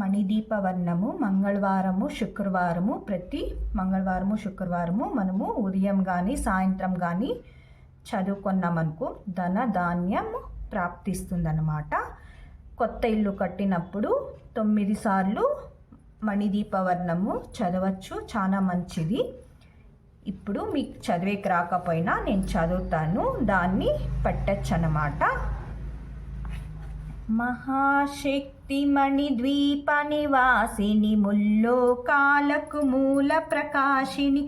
మణిదీపవర్ణము మంగళవారము శుక్రవారము ప్రతి మంగళవారము శుక్రవారము మనము ఉదయం కానీ సాయంత్రం కానీ చదువుకున్నామనుకో ధన ధాన్యం ప్రాప్తిస్తుందన్నమాట. కొత్త ఇల్లు కట్టినప్పుడు తొమ్మిది సార్లు మణిదీపవర్ణము చదవచ్చు చాలా మంచిది. ఇప్పుడు మీకు చదివేకి రాకపోయినా నేను చదువుతాను దాన్ని పట్టచ్చు అన్నమాట మహాశక్తిమణిద్వీప నివాసిని ముల్లోకాలకు మూల ప్రకాశిని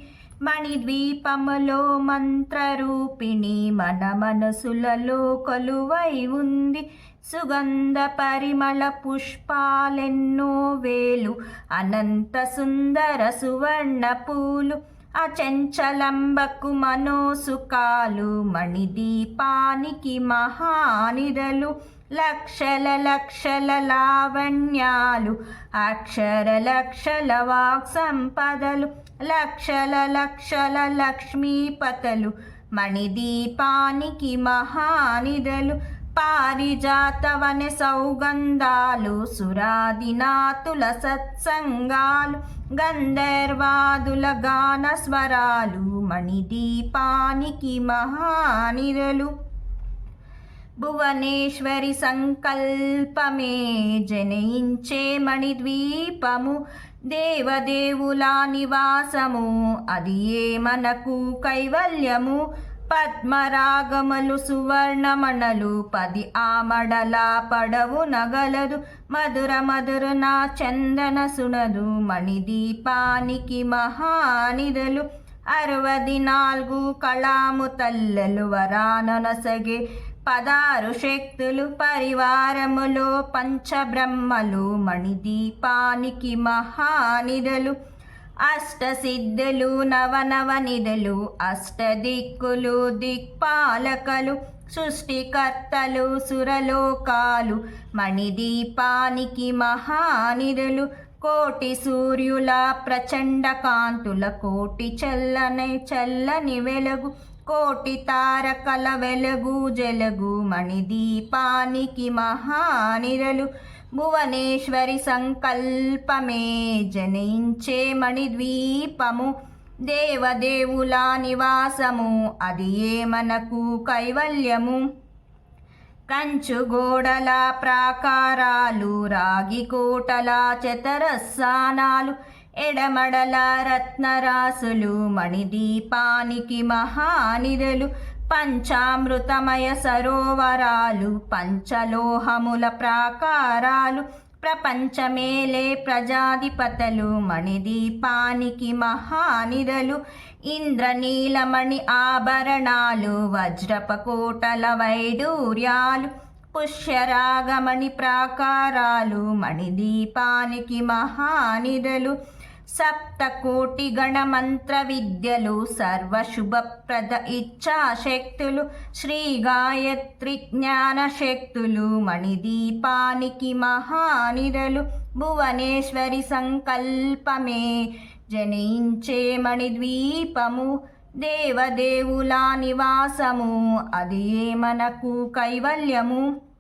మణిద్వీపములో మంత్రరూపిణి మన మనసులలో కొలువై ఉంది. సుగంధ పరిమళ పుష్పాలెన్నో వేలు అనంత సుందర సువర్ణ పూలు అచంచలంబకు మనోసుకాలు మణిదీపానికి మహానిరలు లక్షల లక్షల లావణ్యాలు అక్షర లక్షల వాక్ సంపదలు లక్షల లక్షల లక్ష్మీపతలు మణిదీపానికి మహానిధలు పారిజాతవన సౌగంధాలు సురాదినాతుల సత్సంగాలు గంధర్వాదుల గాన స్వరాలు మణిదీపానికి మహానిరలు భువనేశ్వరి సంకల్పమే జనయించే మణిద్వీపము దేవదేవుల నివాసము అది ఏ మనకు కైవల్యము? పద్మరాగములు సువర్ణమణలు పది ఆమడల పడవు నగలదు. మధుర మధుర నా చందన సునదు మణిదీపానికి మహానిధులు. అరవది నాలుగు కళాము తల్లలు వరాననసగే పదారు శక్తులు పరివారములో పంచబ్రహ్మలు మణిదీపానికి మహానిధులు. అష్టసిద్ధులు నవనవనిధులు అష్టదిక్కులు దిక్పాలకలు సృష్టికర్తలు సురలోకాలు మణిదీపానికి మహానిధులు కోటి సూర్యుల ప్రచండ కాంతుల కోటి చల్లని చల్లని వెలుగు కోటి తారకల వెలుగు జలుగు మణిదీపానికి మహానిరలు భువనేశ్వరి సంకల్పమే జనించే మణిద్వీపము. దేవదేవుల నివాసము అది ఏ మనకు కైవల్యము? కంచు గోడల ప్రాకారాలు రాగి కోటల చతరస్సానాలు ఎడమడల రత్నరాసులు మణిదీపానికి మహానిధులు పంచామృతమయ సరోవరాలు పంచలోహముల ప్రాకారాలు ప్రపంచమేలే ప్రజాధిపతలు మణిదీపానికి మహానిధులు ఇంద్రనీలమణి ఆభరణాలు వజ్రపకోటల వైడూర్యాలు పుష్యరాగమణి ప్రాకారాలు మణిదీపానికి మహానిధులు సప్తకోటి గణమంత్ర విద్యలు సర్వశుభప్రద ఇచ్ఛాశక్తులు శ్రీ గాయత్రి జ్ఞాన శక్తులు మణిదీపానికి మహానిరలు భువనేశ్వరి సంకల్పమే. జనించే మణిద్వీపము దేవదేవుల నివాసము అది ఏ మనకు కైవల్యము.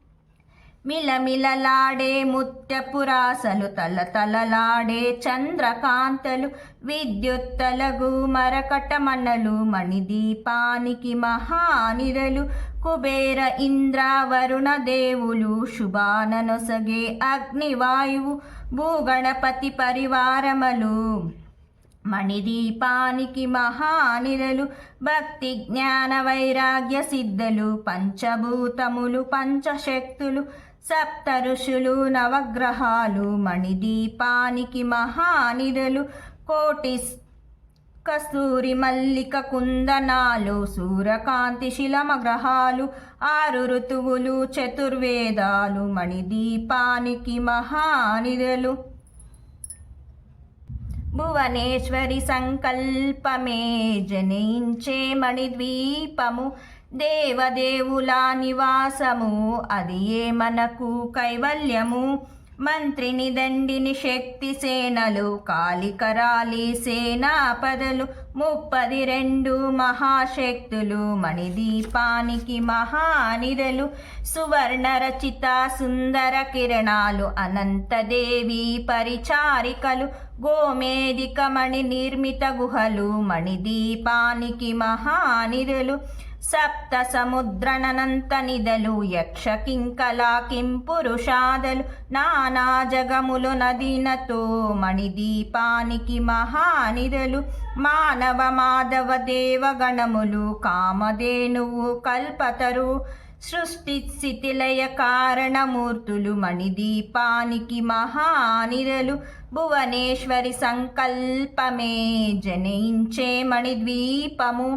మిలమిలలాడే ముత్యపురాసలు తల తలలాడే చంద్రకాంతలు విద్యుత్తలగు మరకటమన్నలు మణిదీపానికి మహానిరలు కుబేర ఇంద్ర వరుణ దేవులు శుభాననొసగే అగ్నివాయువు భూగణపతి పరివారములు మణిదీపానికి మహానిరలు భక్తి జ్ఞాన వైరాగ్య సిద్ధులు పంచభూతములు పంచశక్తులు సప్త ఋషులు నవగ్రహాలు మణిదీపానికి మహానిరలు కోటి కస్తూరి మల్లిక కుందనాలు సూర్యకాంతి శిలమగ్రహాలు ఆరు ఋతువులు చతుర్వేదాలు మణిదీపానికి మహానిరలు. భువనేశ్వరి సంకల్పమే జనించే మణిద్వీపము దేవదేవుల నివాసము. అది ఏ మనకు కైవల్యము? మంత్రిని దండిని శక్తి సేనలు కాలికరాలి సేనాపదలు ముప్పది రెండు మహాశక్తులు మణిదీపానికి మహానిరలు సువర్ణ రచిత సుందర కిరణాలు అనంతదేవి పరిచారికలు గోమేదిక మణి నిర్మిత గుహలు మణిదీపానికి మహానిదలు సప్త సముద్రనంత నిదలు యక్ష కింకలా కింపురుషాదలు నానా జగములు నదినతో మణిదీపానికి మహానిదలు మానవ మాధవ దేవగణములు కామధేనువు కల్పతరు సృష్టి స్థితిలయ కారణమూర్తులు మణిదీపానికి మహానిరలు భువనేశ్వరి సంకల్పమే జనించే మణిద్వీపము.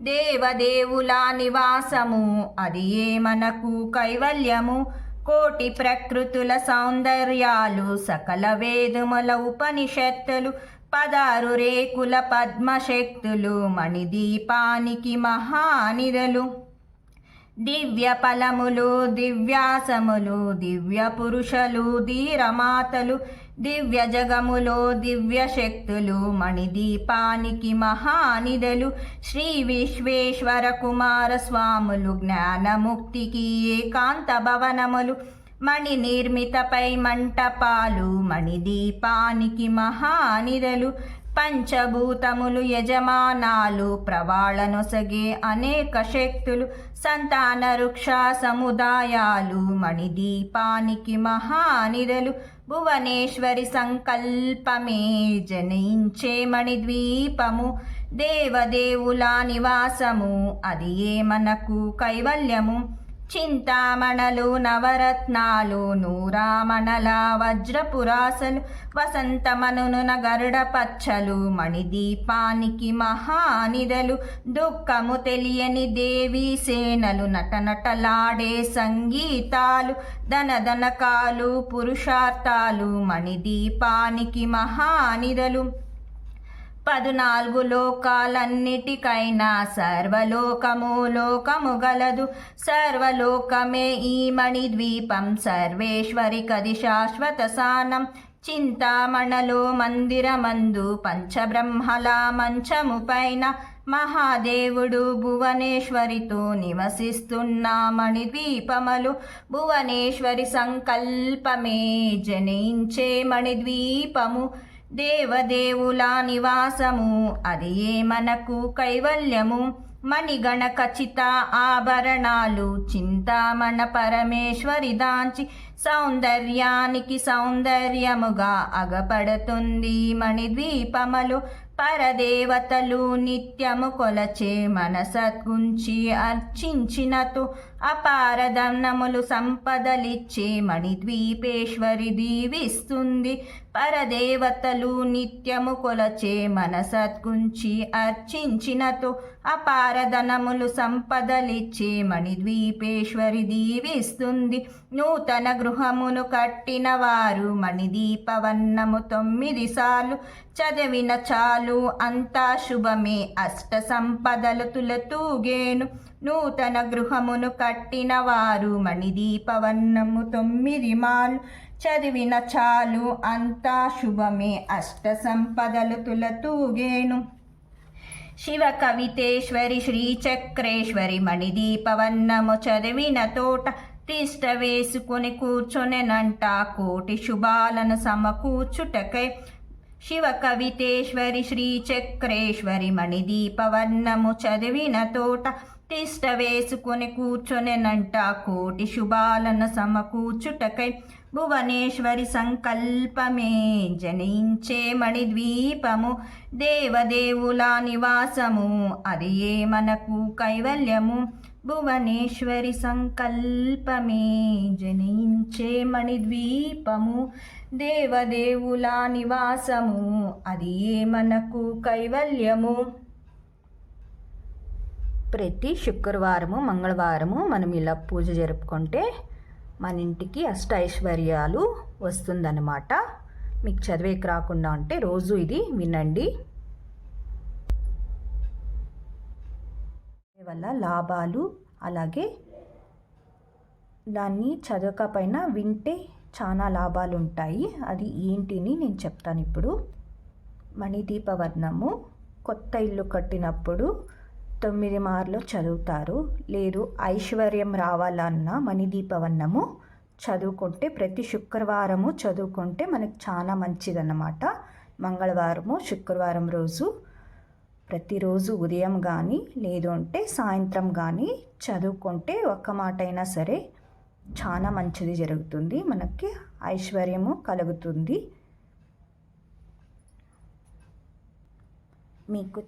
దేవదేవుల నివాసము. అది ఏ మనకు కైవల్యము? కోటి ప్రకృతుల సౌందర్యాలు సకల వేదుముల ఉపనిషత్తులు పదారు రేకుల పద్మశక్తులు మణిదీపానికి మహానిధలు. దివ్య ఫలములు దివ్యాసములు దివ్య పురుషులు ధీరమాతలు దివ్య జగములో దివ్య శక్తులు మణిదీపానికి మహానిదలు శ్రీ విశ్వేశ్వర కుమార స్వాములు జ్ఞానముక్తికి ఏకాంత భవనములు. మణి నిర్మితపై మంటపాలు మణిదీపానికి మహానిదలు పంచభూతములు యజమానాలు ప్రవాళనొసగే అనేక శక్తులు. సంతాన వృక్ష సముదాయాలు మణిదీపానికి మహానిరలు భువనేశ్వరి సంకల్పమే జనించే మణిద్వీపము. దేవదేవుల నివాసము అది ఏ మనకు కైవల్యము? చింతామణలు నవరత్నాలు నూరామణల వజ్రపురాసలు వసంతమనున గరుడ పచ్చలు మణిదీపానికి మహానిదలు దుఃఖము తెలియని దేవీ సేనలు నటనటలాడే సంగీతాలు ధనధనకాలు పురుషార్థాలు మణిదీపానికి మహానిదలు పదునాలుగు లోకాలన్నిటికైనా సర్వలోకము లోకము గలదు. సర్వలోకమే ఈ మణిద్వీపం. సర్వేశ్వరి కది శాశ్వత సానం. చింతామణలో మందిరమందు పంచబ్రహ్మల మంచము పైన మహాదేవుడు భువనేశ్వరితో నివసిస్తున్న మణిద్వీపములు. భువనేశ్వరి సంకల్పమే జనించే మణిద్వీపము. దేవదేవుల నివాసము. అది ఏ మనకు కైవల్యము? మణిగణ ఖచ్చిత ఆభరణాలు చింతామణ పరమేశ్వరి దాంచి సౌందర్యానికి సౌందర్యముగా అగపడుతుంది మణిద్వీపములు పరదేవతలు నిత్యము కొలచే మనసత్గుంచి అర్చించినతో అపారధనములు సంపదలిచ్చే మణిద్వీపేశ్వరి దీవిస్తుంది. పరదేవతలు నిత్యము కొలచే మనసత్గుంచి అర్చించినతో అపారధనములు సంపదలిచ్చే మణిద్వీపేశ్వరి దీవిస్తుంది. నూతన గృహమును కట్టిన వారు మణిదీపవన్నము తొమ్మిది సార్లు. చదివిన చాలు అంతా శుభమే. అష్ట సంపదలు తులతూగేను నూతన గృహమును కట్టిన వారు మణిదీపవన్నము తొమ్మిది మాలు. చదివిన చాలు అంతా శుభమే. అష్ట సంపదలు తులతూగేను శివ కవితేశ్వరి శ్రీచక్రేశ్వరి మణిదీపవన్నము చదివిన తోట. తిష్ట వేసుకుని కూర్చొనెనంట. కోటి శుభాలను సమకూర్చుటకై శివ కవితేశ్వరి శ్రీ చక్రేశ్వరి మణిదీపవర్ణము చదివిన తోట తిష్ట వేసుకొని కూర్చొనెనంట. కోటి శుభాలను సమకూర్చుటకై భువనేశ్వరి సంకల్పమే జనించే మణిద్వీపము దేవదేవుల నివాసము. అది ఏ మనకు కైవల్యము? భువనేశ్వరి సంకల్పమే జనించే మణిద్వీపము దేవదేవుల నివాసము అది ఏ మనకు కైవల్యము? ప్రతి శుక్రవారము మంగళవారము మనం ఇలా పూజ జరుపుకుంటే మన ఇంటికి అష్ట ఐశ్వర్యాలు వస్తుందన్నమాట. మీకు చదివేకి రాకుండా ఉంటే రోజు ఇది వినండి. వల్ల లాభాలు అలాగే దాన్ని చదవకపోయినా వింటే చాలా లాభాలు ఉంటాయి అది ఏంటిని నేను చెప్తాను ఇప్పుడు. మణిదీపవర్ణము కొత్త ఇల్లు కట్టినప్పుడు తొమ్మిది మార్లు చదువుతారు. లేదు ఐశ్వర్యం రావాలన్న మణిదీపవర్ణము చదువుకుంటే ప్రతి శుక్రవారము చదువుకుంటే మనకు చాలా మంచిదన్నమాట. మంగళవారము శుక్రవారం రోజు ప్రతిరోజు ఉదయం కానీ లేదు అంటే సాయంత్రం కానీ చదువుకుంటే ఒక్క మాట అయినా సరే చాలా మంచిది జరుగుతుంది. మనకి ఐశ్వర్యము కలుగుతుంది. మీకు